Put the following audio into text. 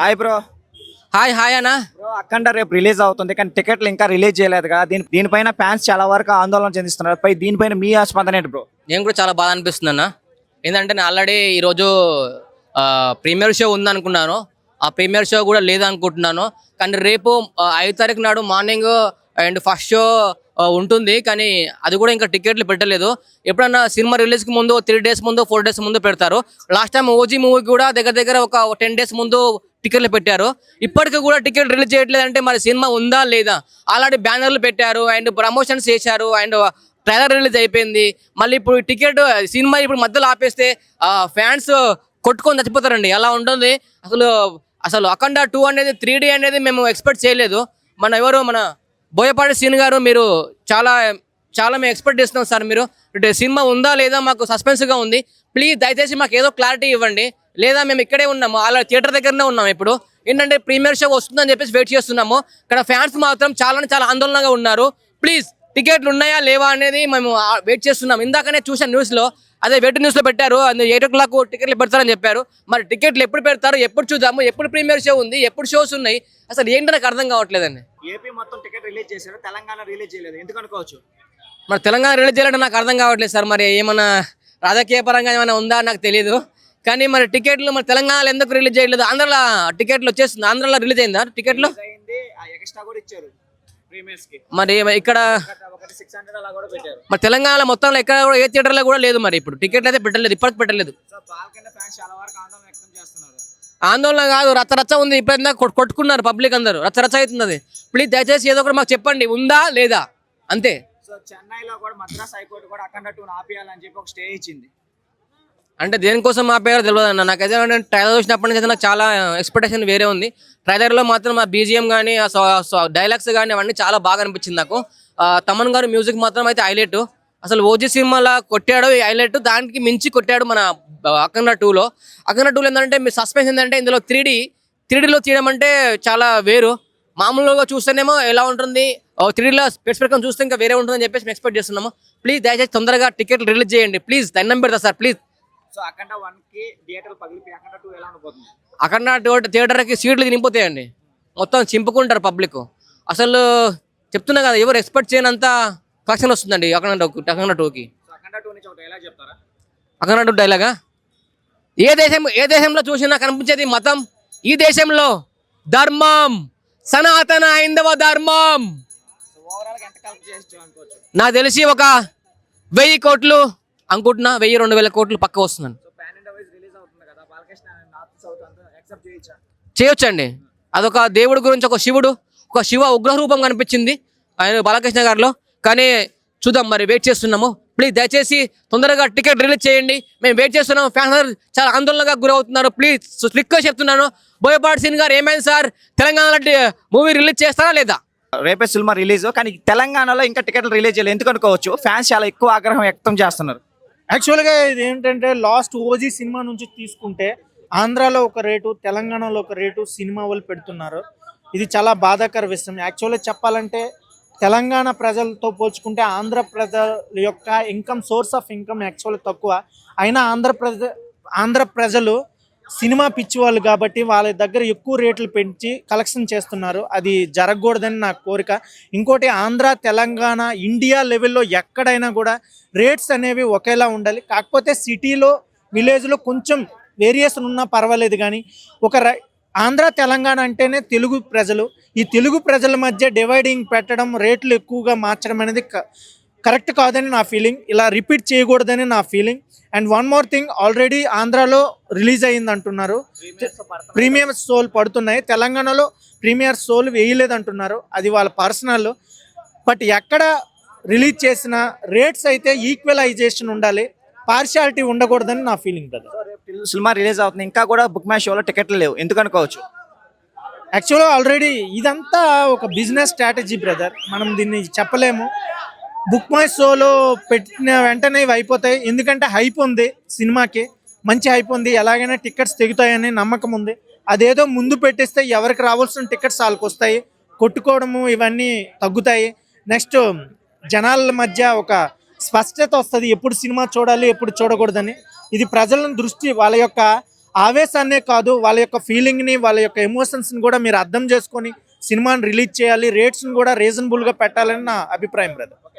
Hi bro hi hi అన్న. Bro Akhanda రేపు release అవుతుంది కానీ టికెట్లు ఇంకా రిలీజ్ చేయలేదు కదా దీని దీనిపైన ఫ్యాన్స్ చాలా వరకు ఆందోళన చెందిస్తున్నారు. పై దీనిపైన మీ స్పందన ఏంటి బ్రో నేను కూడా చాలా బాధ అనిపిస్తుంది అన్న. ఏంటంటే నేను ఆల్రెడీ ఈరోజు ప్రీమియర్ షో ఉందనుకున్నాను. ఆ ప్రీమియర్ షో కూడా లేదనుకుంటున్నాను. కానీ రేపు ఐదు తారీఖు నాడు మార్నింగ్ అండ్ ఫస్ట్ షో ఉంటుంది. కానీ అది కూడా ఇంకా టికెట్లు పెట్టలేదు. ఎప్పుడన్నా సినిమా రిలీజ్కి ముందు త్రీ డేస్ ముందు ఫోర్ డేస్ ముందు పెడతారు. లాస్ట్ టైం ఓజీ మూవీకి కూడా దగ్గర దగ్గర ఒక టెన్ డేస్ ముందు టికెట్లు పెట్టారు. ఇప్పటికి కూడా టికెట్ రిలీజ్ చేయట్లేదు అంటే మరి సినిమా ఉందా లేదా? ఆల్రెడీ బ్యానర్లు పెట్టారు. అండ్ ప్రమోషన్స్ చేశారు. అండ్ ట్రైలర్ రిలీజ్ అయిపోయింది. మళ్ళీ ఇప్పుడు టికెట్ సినిమా ఇప్పుడు మధ్యలో ఆపేస్తే ఫ్యాన్స్ కొట్టుకొని చచ్చిపోతారండి. అలా ఉంటుంది? అసలు అసలు అఖండ టూ అనేది త్రీ అనేది మేము ఎక్స్పెక్ట్ చేయలేదు. మన ఎవరు మన బోయపాటి సీన్ గారు మీరు చాలా చాలా మేము ఎక్స్పెక్ట్ చేస్తున్నాం సార్ మీరు. సినిమా ఉందా లేదా మాకు సస్పెన్స్గా ఉంది. ప్లీజ్ దయచేసి మాకు ఏదో క్లారిటీ ఇవ్వండి. లేదా మేము ఇక్కడే ఉన్నాము అలా థియేటర్ దగ్గరనే ఉన్నాము ఇప్పుడు. ఏంటంటే ప్రీమియర్ షో వస్తుందని చెప్పేసి వెయిట్ చేస్తున్నాము. ఇక్కడ ఫ్యాన్స్ మాత్రం చాలా చాలా ఆందోళనగా ఉన్నారు. ప్లీజ్ టికెట్లు ఉన్నాయా లేవా అనేది మేము వెయిట్ చేస్తున్నాం ఇందాకనే చూసాను న్యూస్లో అదే వెయిట్ న్యూస్లో పెట్టారు. అది ఎయిట్ ఓ క్లాక్ టికెట్లు పెడతారని చెప్పారు. మరి టికెట్లు ఎప్పుడు పెడతారు ఎప్పుడు చూద్దాము ఎప్పుడు ప్రీమియర్ షో ఉంది ఎప్పుడు షోస్ ఉన్నాయి అసలు ఏంటో నాకు అర్థం కావట్లేదండి. ఏపీ మొత్తం టికెట్ రిలీజ్ చేశారు తెలంగాణ రిలీజ్ చేయలేదు. ఎందుకు అనుకోవచ్చు? మరి తెలంగాణ రిలీజ్ చేయాలంటే నాకు అర్థం కావట్లేదు సార్. మరి ఏమన్నా రాజకీయ పరంగా ఏమైనా ఉందా నాకు తెలియదు కానీ మరి టికెట్లు మరి తెలంగాణలో ఎందుకు రిలీజ్ చేయలేదు? ఆంధ్రలో టికెట్లు వచ్చేస్తుంది. ఆంధ్రలో రిలీజ్ అయిందా టికెట్లు? మరి ఇక్కడ మరి తెలంగాణ మొత్తంలో ఎక్కడ కూడా ఏ థియేటర్లో కూడా లేదు మరి ఇప్పుడు. టికెట్లు అయితే పెట్టలేదు ఇప్పటికి పెట్టలేదు. ఆందోళన కాదు రచ్చ రచ్చ ఉంది. ఇప్పుడు కొట్టుకున్నారు పబ్లిక్ అందరూ. రచ్చ రచ్చ అవుతుంది ప్లీజ్ దయచేసి ఏదో ఒకటి మాకు చెప్పండి. ఉందా లేదా? అంతే. సో చెన్నైలో కూడా మద్రాస్ హైకోర్టు కూడా అఖండ టూ ఆపేయాలని చెప్పి ఒక స్టే ఇచ్చింది. అంటే దేనికోసం ఆపేయాలో పేరు తెలియదు అన్న నాకైతే ట్రైలర్ చూసినప్పటి నుంచి అయితే నాకు చాలా ఎక్స్పెక్టేషన్ వేరే ఉంది. ట్రైలర్లో మాత్రం ఆ బీజిఎం కానీ డైలాగ్స్ కానీ అవన్నీ చాలా బాగా అనిపించింది నాకు. తమన్ గారు మ్యూజిక్ మాత్రం అయితే హైలైట్ అసలు ఓజీ సినిమాలో కొట్టాడు హైలైట్ దానికి మించి కొట్టాడు మన అఖండ టూలో. అఖండ టూలో ఏంటంటే మీ సస్పెన్స్ ఏంటంటే ఇందులో త్రీ డి త్రీడీలో తీయడం అంటే చాలా వేరు. మామూలుగా చూస్తేనేమో ఎలా ఉంటుంది త్రీడీలో స్పెట్స్ ప్రకారం చూస్తే ఇంకా వేరే ఉంటుందని చెప్పేసి మేము ఎక్స్పెక్ట్ చేస్తున్నాము. ప్లీజ్ దయచేసి తొందరగా టికెట్ రిలీజ్ చేయండి. ప్లీజ్ దండం పెడతా సార్ ప్లీజ్ సో అఖండ వన్కి థియేటర్ పగిలిపోయి అఖండ టూ ఎలా ఉండబోతుంది? అక్కడ థియేటర్కి సీట్లు తినిపోతాయండి మొత్తం చింపుకుంటారు పబ్లిక్. అసలు చెప్తున్నా కదా ఎవరు ఎక్స్పెక్ట్ చేయనంత కలెక్షన్ వస్తుందండి అక్కడ టూకి. అఖండ టూ నుంచి ఒకటి ఎలా చెప్తారా? అక్కడ టూ డైలాగా ఏ దేశం ఏ దేశంలో చూసినా కనిపించేది మతం? ఈ దేశంలో ధర్మం. సనాతన హైందవ ధర్మం. నాకు తెలిసి ఒక వెయ్యి కోట్లు అనుకుంటున్నా వెయ్యి రెండు వేల కోట్లు పక్క వస్తుందండి. చేయొచ్చా? చేయొచ్చండి. అదొక దేవుడి గురించి ఒక శివుడు ఒక శివ ఉగ్ర రూపం కనిపించింది ఆయన బాలకృష్ణ గారిలో. కానీ చూద్దాం మరి వెయిట్ చేస్తున్నాము. ప్లీజ్ దయచేసి తొందరగా టికెట్ రిలీజ్ చేయండి. మేము వెయిట్ చేస్తున్నాము. ఫ్యాన్స్ అందరూ చాలా ఆందోళనగా గురవుతున్నారు. ప్లీజ్ స్ట్రిక్ట్గా చెప్తున్నాను. బోయపాటి సింగ్ గారు ఏమైంది సార్? తెలంగాణ మూవీ రిలీజ్ చేస్తారా లేదా? రేపే సినిమా రిలీజ్ కానీ తెలంగాణలో ఇంకా టికెట్లు రిలీజ్ చేయలేదు. ఎందుకు అనుకోవచ్చు? ఫ్యాన్స్ చాలా ఎక్కువ ఆగ్రహం వ్యక్తం చేస్తున్నారు. యాక్చువల్గా ఇది ఏంటంటే లాస్ట్ ఓజీ సినిమా నుంచి తీసుకుంటే ఆంధ్రాలో ఒక రేటు తెలంగాణలో ఒక రేటు సినిమా వాళ్ళు పెడుతున్నారు. ఇది చాలా బాధాకర విషయం. యాక్చువల్గా చెప్పాలంటే తెలంగాణ ప్రజలతో పోల్చుకుంటే ఆంధ్ర ప్రజల యొక్క ఇన్కమ్ సోర్స్ ఆఫ్ ఇన్కమ్ యాక్చువల్గా తక్కువ. అయినా ఆంధ్రప్రదేశ్ ఆంధ్ర ప్రజలు సినిమా పిచ్చి వాళ్ళు కాబట్టి వాళ్ళ దగ్గర ఎక్కువ రేట్లు పెంచి కలెక్షన్ చేస్తున్నారు. అది జరగకూడదని నా కోరిక. ఇంకోటి ఆంధ్ర తెలంగాణ ఇండియా లెవెల్లో ఎక్కడైనా కూడా రేట్స్ అనేవి ఒకేలా ఉండాలి. కాకపోతే సిటీలో విలేజ్లో కొంచెం వేరియేషన్ ఉన్నా పర్వాలేదు కానీ ఒక ఆంధ్ర తెలంగాణ అంటేనే తెలుగు ప్రజలు. ఈ తెలుగు ప్రజల మధ్య డివైడింగ్ పెట్టడం రేట్లు ఎక్కువగా మార్చడం అనేది కరెక్ట్ కాదని నా ఫీలింగ్ ఇలా రిపీట్ చేయకూడదని నా feeling. And one more thing already ఆంధ్రాలో రిలీజ్ అయింది అంటున్నారు ప్రీమియం సోల్ పడుతున్నాయి. తెలంగాణలో ప్రీమియర్ సోల్ వేయలేదు అంటున్నారు అది వాళ్ళ పర్సనల్. బట్ ఎక్కడ రిలీజ్ చేసిన రేట్స్ అయితే ఈక్వలైజేషన్ ఉండాలి. పార్షియాలిటీ ఉండకూడదని నా ఫీలింగ్ బ్రదర్ సినిమా రిలీజ్ అవుతుంది. ఇంకా కూడా బుక్ మై షోలో టికెట్లు లేవు. ఎందుకు అనుకోవచ్చు యాక్చువల్గా ఆల్రెడీ ఇదంతా ఒక బిజినెస్ స్ట్రాటజీ బ్రదర్ మనం దీన్ని చెప్పలేము. బుక్ మై షోలో పెట్టిన వెంటనే ఇవి అయిపోతాయి. ఎందుకంటే హైప్ ఉంది సినిమాకి. మంచి హైప్ ఉంది. ఎలాగైనా టికెట్స్ తెగుతాయని నమ్మకం ఉంది. అదేదో ముందు పెట్టేస్తే ఎవరికి రావాల్సిన టికెట్స్ వాళ్ళకి వస్తాయి. కొట్టుకోవడము ఇవన్నీ తగ్గుతాయి. నెక్స్ట్ జనాల మధ్య ఒక స్పష్టత వస్తుంది. ఎప్పుడు సినిమా చూడాలి ఎప్పుడు చూడకూడదని. ఇది ప్రజలను దృష్టి. వాళ్ళ యొక్క ఆవేశాన్నే కాదు వాళ్ళ యొక్క ఫీలింగ్ని వాళ్ళ యొక్క ఎమోషన్స్ని కూడా మీరు అర్థం చేసుకొని సినిమాని రిలీజ్ చేయాలి. రేట్స్ని కూడా రీజనబుల్గా పెట్టాలని నా అభిప్రాయం బ్రదర్.